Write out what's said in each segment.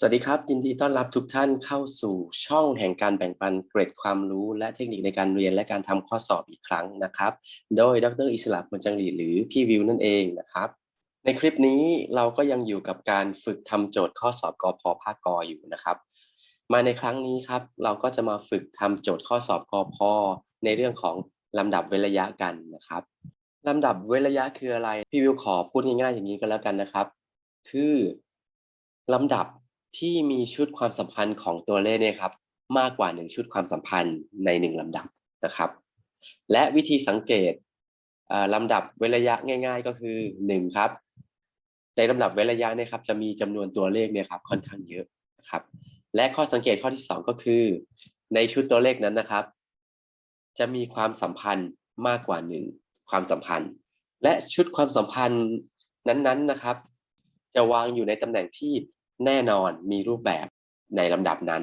สวัสดีครับ ยินดีต้อนรับทุกท่านเข้าสู่ช่องแห่งการแบ่งปันเกร็ดความรู้ และเทคนิคในการเรียนและการทำข้อสอบอีกครั้งนะครับ โดยดรอิสระมนจังหลีหรือพี่วิวนั่นเองนะครับ ในคลิปนี้เราก็ยังอยู่กับการฝึกทำโจทย์ข้อสอบกพภาคกอยู่นะครับ มาในครั้งนี้ครับ เราก็จะมาฝึกทำโจทย์ข้อสอบกพในเรื่องของลำดับเว้นระยะกันนะครับลำดับเว้นระยะคืออะไรพี่วิวขอพูดง่ายๆอย่างนี้ก็แล้วกันนะครับ คือลำดับ ที่มีชุดความสัมพันธ์ของตัวเลขเนี่ยครับ มากกว่าหนึ่งชุดความสัมพันธ์ในหนึ่งลำดับนะครับ และวิธีสังเกตอ่าลำดับเว้นระยะง่าย ๆ ก็คือหนึ่งครับ ในลำดับเว้นระยะเนี่ยครับ จะมีจำนวนตัวเลขเนี่ยครับค่อนข้างเยอะนะครับ และข้อสังเกตข้อที่สองก็คือ ในชุดตัวเลขนั้นนะครับ จะมีความสัมพันธ์มากกว่าหนึ่งความสัมพันธ์ และชุดความสัมพันธ์นั้นๆนะครับ จะวางอยู่ในตำแหน่งที่ แน่นอนมีรูปแบบในลำดับนั้น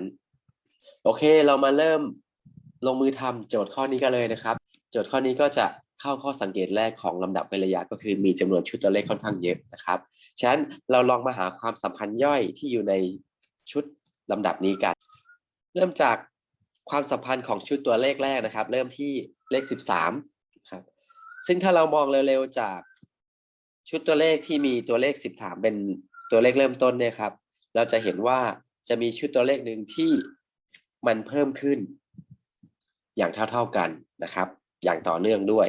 โอเคเรามาเริ่มลงมือทำโจทย์ข้อนี้กันเลยนะครับ โจทย์ข้อนี้ก็จะเข้าข้อสังเกตแรกของลำดับเว้นระยะก็คือมีจำนวนชุดตัวเลขค่อนข้างเยอะนะครับ ฉะนั้นเราลองมาหาความสัมพันธ์ย่อยที่อยู่ในชุดลำดับนี้กัน เริ่มจากความสัมพันธ์ของชุดตัวเลขแรกนะครับ เริ่มที่เลข 13ครับซึ่งถ้าเรามองเร็วๆจากชุดตัวเลขที่มีตัวเลข 13 เป็นตัวเลขเริ่มต้นเนี่ยครับ เราจะเห็นว่าจะมีชุดตัวเลขหนึ่งที่มันเพิ่มขึ้น อย่างเท่าๆกันนะครับ อย่างต่อเนื่องด้วย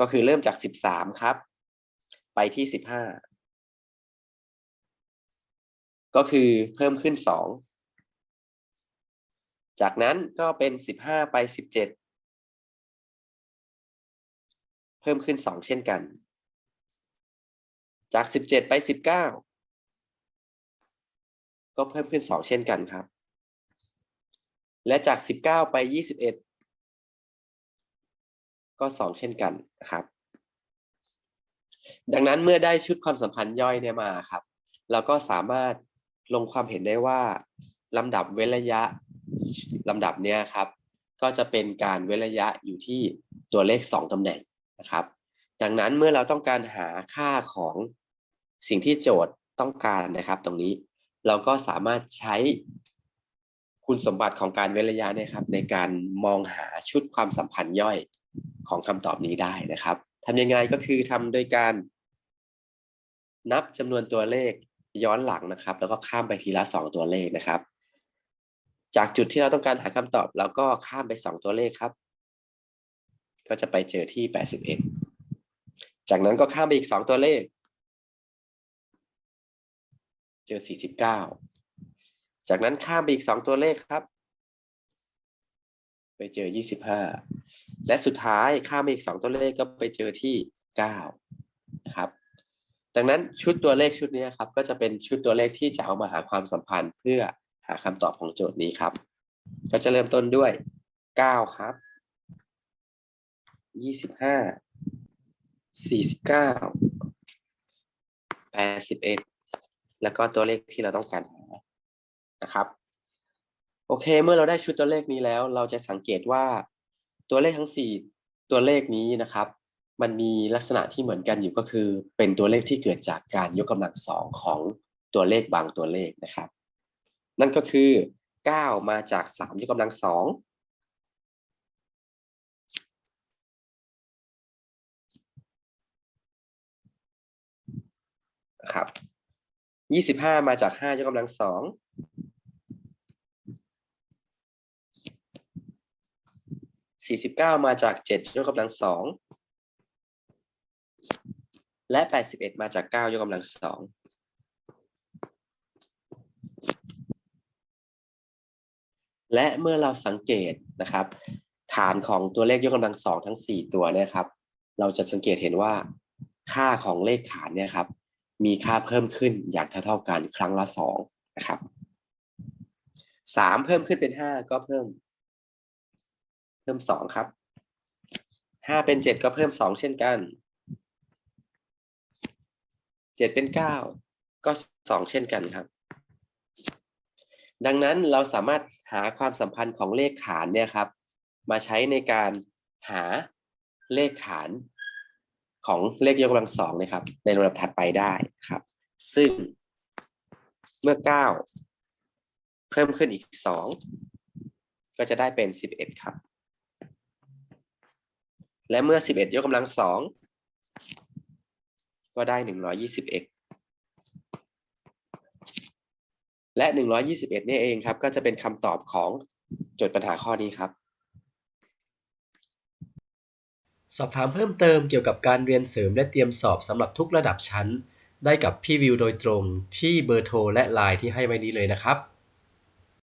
ก็คือเริ่มจาก 13 ครับ ไปที่ 15 ก็คือเพิ่มขึ้น 2 จากนั้นก็เป็น 15 ไป 17 เพิ่มขึ้น 2 เช่นกัน จาก 17 ไป 19 ก็เพิ่มขึ้น 2 เช่นกันครับ และจาก 19 ไป 21 ก็ 2 เช่นกันนะครับ ดังนั้นเมื่อได้ชุดความสัมพันธ์ย่อยเนี่ยมาครับ เราก็สามารถลงความเห็นได้ว่าลำดับเว้นระยะลำดับเนี้ยครับ ก็จะเป็นการเว้นระยะอยู่ที่ตัวเลข 2ตำแหน่งนะครับ ดังนั้นเมื่อเราต้องการหาค่าของสิ่งที่โจทย์ต้องการนะครับตรงนี้ เราก็สามารถใช้คุณสมบัติของการเว้นระยะนี่ยครับ ในการมองหาชุดความสัมพันธ์ย่อยของคำตอบนี้ได้นะครับทำยังไงก็คือทำโดยการ นับจำนวนตัวเลขย้อนหลังนะครับ แล้วก็ข้ามไปทีละสองตัวเลขนะครับ จากจุดที่เราต้องการหาคำตอบเราก็ข้ามไปสองตัวเลขครับ ก็จะไปเจอที่แปดสิบเอ็ดจากนั้นก็ข้ามไปอีกสองตัวเลข เจอสี่สิบเก้าจากนั้นข้ามไปอีกสองตัวเลขครับ ไปเจอยี่สิบห้าและสุดท้ายข้ามไปอีกสองตัวเลขก็ไปเจอที่เก้านะครับ ดังนั้นชุดตัวเลขชุดนี้ครับ ก็จะเป็นชุดตัวเลขที่จะเอามาหาความสัมพันธ์ เพื่อหาคำตอบของโจทย์นี้ครับ ก็จะเริ่มต้นด้วยเก้าครับยี่สิบห้าสี่สิบเก้า แล้วก็ตัวเลขที่เราต้องการหานะครับ โอเค เมื่อเราได้ชุดตัวเลขนี้แล้ว เราจะสังเกตว่าตัวเลขทั้งสี่ตัวเลขนี้นะครับ มันมีลักษณะที่เหมือนกันอยู่ก็คือ เป็นตัวเลขที่เกิดจากการยกกำลังสองของตัวเลขบางตัวเลขนะครับ นั่นก็คือเก้ามาจากสามยกกำลังสองครับ ยี่สิบห้ามาจากห้ายกกำลังสองสี่สิบเก้ามาจากเจ็ดยกกำลังสองและแปดสิบเอ็ดมาจากเก้ายกกำลังสองและเมื่อเราสังเกตนะครับ ฐานของตัวเลขยกกำลังสองทั้งสี่ตัวเนี่ยครับ เราจะสังเกตเห็นว่าค่าของเลขฐานเนี่ยครับ มีค่าเพิ่มขึ้นอย่างเท่าๆกันครั้งละสองนะครับสามเพิ่มขึ้นเป็นห้าก็เพิ่ม เพิ่มสองครับห้าเป็นเจ็ดก็เพิ่มสองเช่นกันเจ็ดเป็นเก้าก็สองเช่นกันครับ ดังนั้นเราสามารถหาความสัมพันธ์ของเลขฐานเนี่ยครับ มาใช้ในการหาเลขฐาน ของเลขยกกำลังสองนะครับ ในลำดับถัดไปได้ครับ ซึ่งเมื่อเก้าเพิ่มขึ้นอีกสองก็จะได้เป็นสิบเอ็ดครับ และเมื่อสิบเอ็ดยกกำลังสองก็ได้หนึ่งร้อยี่สิบเอ็ดและหนึ่งร้อยี่สิบเอ็ดนี่เองครับ ก็จะเป็นคำตอบของโจทย์ปัญหาข้อนี้ครับ สอบถามเพิ่มเติมเกี่ยวกับการเรียนเสริมและเตรียมสอบสำหรับทุกระดับชั้น ได้กับพี่วิวโดยตรงที่เบอร์โทรและไลน์ที่ให้ไว้นี้เลยนะครับ